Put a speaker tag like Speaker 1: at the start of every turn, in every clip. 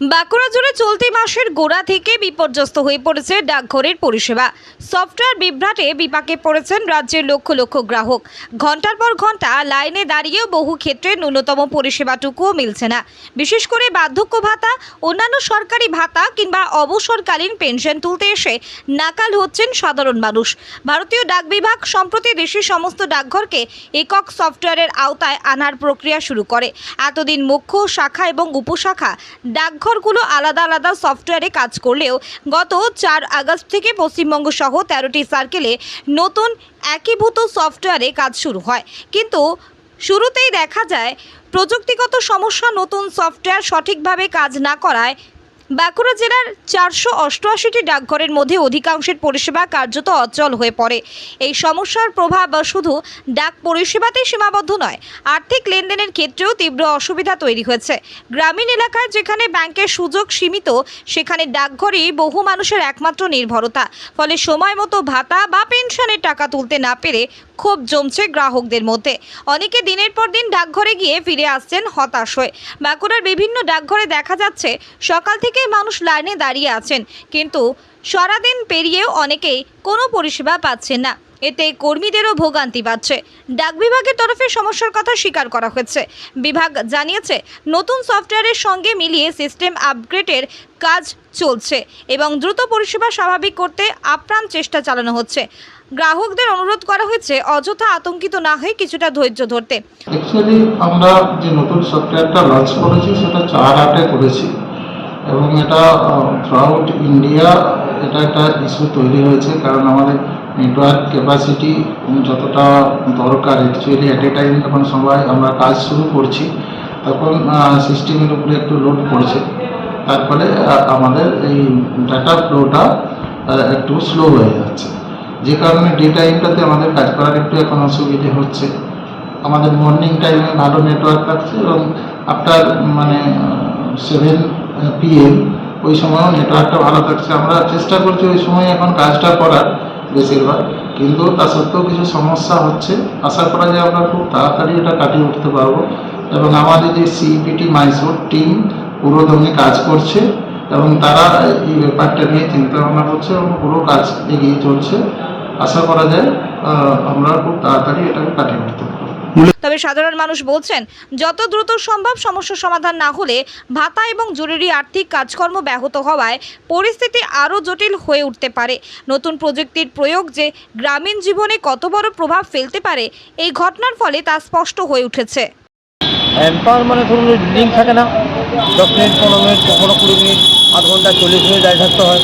Speaker 1: বাঁকুড়া জুড়ে চলতি মাসের গোড়া থেকে বিপর্যস্ত হয়ে পড়েছে ডাকঘরের পরিষেবা। সফটওয়্যার বিভ্রাটে বিপাকে পড়েছেন রাজ্যের লক্ষ লক্ষ গ্রাহক। ঘণ্টার পর ঘণ্টা লাইনে দাঁড়িয়েও বহু ক্ষেত্রে ন্যূনতম পরিষেবাটুকুও মিলছে না। বিশেষ করে বার্ধক্য ভাতা, অন্যান্য সরকারি ভাতা কিংবা অবসরকালীন পেনশন তুলতে এসে নাকাল হচ্ছেন সাধারণ মানুষ। ভারতীয় ডাক বিভাগ সম্প্রতি দেশের সমস্ত ডাকঘরকে একক সফটওয়্যারের আওতায় আনার প্রক্রিয়া শুরু করে। এতদিন মুখ্য শাখা এবং উপশাখা ডাকঘরগুলো আলাদা আলাদা সফটওয়্যারে কাজ করলেও গত চার আগস্ট থেকে পশ্চিমবঙ্গ সহ তেরোটি সার্কেলে নতুন একীভূত সফটওয়্যারে কাজ শুরু হয়। কিন্তু শুরুতেই দেখা যায়, প্রযুক্তিগত সমস্যা নতুন সফটওয়্যার সঠিকভাবে কাজ না করায় বাঁকুড়া জেলার চারশো অষ্টআশিটি ডাকঘরের মধ্যে অধিকাংশের পরিষেবা কার্যত অচল হয়ে পড়ে। এই সমস্যার প্রভাব শুধু ডাক পরিষেবাতেই সীমাবদ্ধ নয়, আর্থিক লেনদেনের ক্ষেত্রেও তীব্র অসুবিধা তৈরি হয়েছে। গ্রামীণ এলাকায় যেখানে ব্যাংকের সুযোগ সীমিত, সেখানে ডাকঘরই বহু মানুষের একমাত্র নির্ভরতা। ফলে সময় মতো ভাতা বা পেনশনের টাকা তুলতে না পেরে ক্ষোভ জমছে গ্রাহকদের মধ্যে। অনেকে দিনের পর দিন ডাকঘরে গিয়ে ফিরে আসছেন হতাশ হয়ে। বাঁকুড়ার বিভিন্ন ডাকঘরে দেখা যাচ্ছে, সকাল থেকেই মানুষ লাইনে দাঁড়িয়ে আছেন, কিন্তু সারাদিন পেরিয়েও অনেকেই কোনো পরিষেবা পাচ্ছেন না। এতে কর্মীদেরও ভোগান্তি পাচ্ছে ডাক বিভাগের তরফে সমস্যার কথা স্বীকার করা হয়েছে বিভাগ জানিয়েছে, নতুন সফটওয়্যারের সঙ্গে মিলিয়ে সিস্টেম আপগ্রেডের কাজ চলছে এবং দ্রুত পরিষেবা স্বাভাবিক করতে আপ্রাণ চেষ্টা চালানো হচ্ছে। গ্রাহকদের অনুরোধ করা হয়েছে, অযথা আতঙ্কিত না হয়ে কিছুটা ধৈর্য ধরতে।
Speaker 2: আমরা যে নতুন সফটওয়্যারটা লঞ্চ করেছি, সেটা চার আটে করেছি। এবং এটা থ্রুআউট ইন্ডিয়া এটা একটা ইস্যু তৈরি হয়েছে, কারণ আমাদের নেটওয়ার্ক ক্যাপাসিটি যতটা দরকার অ্যাকচুয়ালি অ্যাট এ টাইম যখন সবাই আমরা কাজ শুরু করছি, তখন সিস্টেমের উপরে একটু লোড পড়ছে। তার ফলে আমাদের এই ডাটা ফ্লোটা একটু স্লো হয়ে যাচ্ছে। যে কারণে ডে টাইমটাতে আমাদের কাজ করার একটু এখন অসুবিধে হচ্ছে। আমাদের মর্নিং টাইমে ভালো নেটওয়ার্ক থাকছে এবং আফটার মানে সেভেন পিএম, ওই সময়ও নেটওয়ার্কটা ভালো থাকছে। আমরা চেষ্টা করছি ওই সময় এখন কাজটা করার বেশিরভাগ। কিন্তু তা সত্ত্বেও কিছু সমস্যা হচ্ছে। আশা করা যায় আমরা খুব তাড়াতাড়ি এটা কাটিয়ে উঠতে পারব। এবং আমাদের যে সিইপিটি মাইসোর টিম পুরো দমে কাজ করছে এবং তারা এই ব্যাপারটা নিয়ে চিন্তা ভাবনা করছে এবং পুরো কাজ এগিয়ে চলছে। আশা করা যায় আমরা খুব তাড়াতাড়ি এটাকে কাটিয়ে উঠতে পারব।
Speaker 1: তবে সাধারণ মানুষ বলছেন, যত দ্রুত সম্ভব সমস্যা সমাধান না হলে ভাতা এবং জরুরি আর্থিক কাজকর্ম ব্যাহত হওয়ায় পরিস্থিতি আরও জটিল হয়ে উঠতে পারে। নতুন প্রযুক্তির প্রয়োগ যে গ্রামীণ জীবনে কত বড় প্রভাব ফেলতে পারে, এই ঘটনার ফলে তা স্পষ্ট হয়ে উঠেছে।
Speaker 3: হ্যাম্পার মানে ধরুন লিঙ্ক থাকে না, দশ মিনিট, পনেরো মিনিট, কখনো কুড়ি মিনিট, আধ ঘণ্টা, চল্লিশ মিনিট দাঁড়িয়ে থাকতে হয়।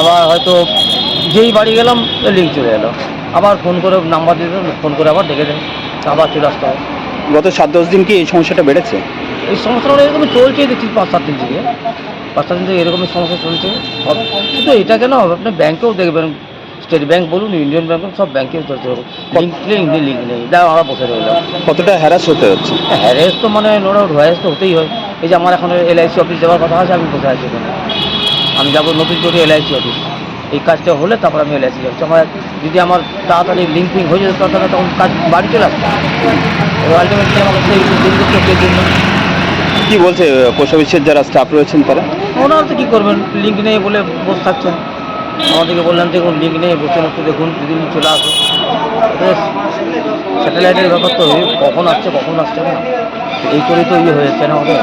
Speaker 3: আবার হয়তো যেই বাড়ি গেলাম লিঙ্ক চলে এলো। আবার ফোন করে নাম্বার দিয়ে ফোন করে আবার ডেকে দেন আবার চলে আসতে হয়।
Speaker 4: গত সাত দশ দিন কি এই সমস্যাটা বেড়েছে?
Speaker 3: এই সমস্যাটা এরকম চলছে দেখছি পাঁচ সাত দিন থেকে। পাঁচ সাত দিন থেকে এরকমই সমস্যা চলছে। সব শুধু এটা কেন আপনি ব্যাংকেও দেখবেন স্টেট ব্যাংক বলুন ইন্ডিয়ান ব্যাংক বলুন সব ব্যাংকেও চলছে লিঙ্ক নেই লিঙ্ক নেই যা আমরা বসে রইলাম।
Speaker 4: কতটা হ্যারাস হতে হচ্ছে?
Speaker 3: হ্যারাস তো মানে নো ডাউট হ্যারেস তো হতেই হয়। এই যে আমার এখন এলআইসি অফিস যাওয়ার কথা আছে আমি বসে আছি এখানে। আমি যাব নতুন চটি এলআইসি অফিস এই কাজটা হলে তারপর আমি এলআইসি যাচ্ছি আমার যদি আমার তাড়াতাড়ি লিঙ্ক হয়ে যেত তাহলে তখন কাজ বাড়ি চলে আসতো। আলটিমেটলি আমাকে সেই দিন করতে জন্য
Speaker 4: কি বলছে পোস্ট অফিসের যারা স্টাফ রয়েছেন তারা?
Speaker 3: ওনারা তো কী করবেন? লিঙ্ক নেই বলে বসে থাকছেন। আমাদেরকে বললাম দেখুন লিঙ্ক নেই বসে একটু দেখুন যদি চলে আসো স্যাটেলাইটের ব্যাপার তো কখন আসছে কখন আসছে না। এই করেই তো ইয়ে হয়ে যাচ্ছে না আমাদের।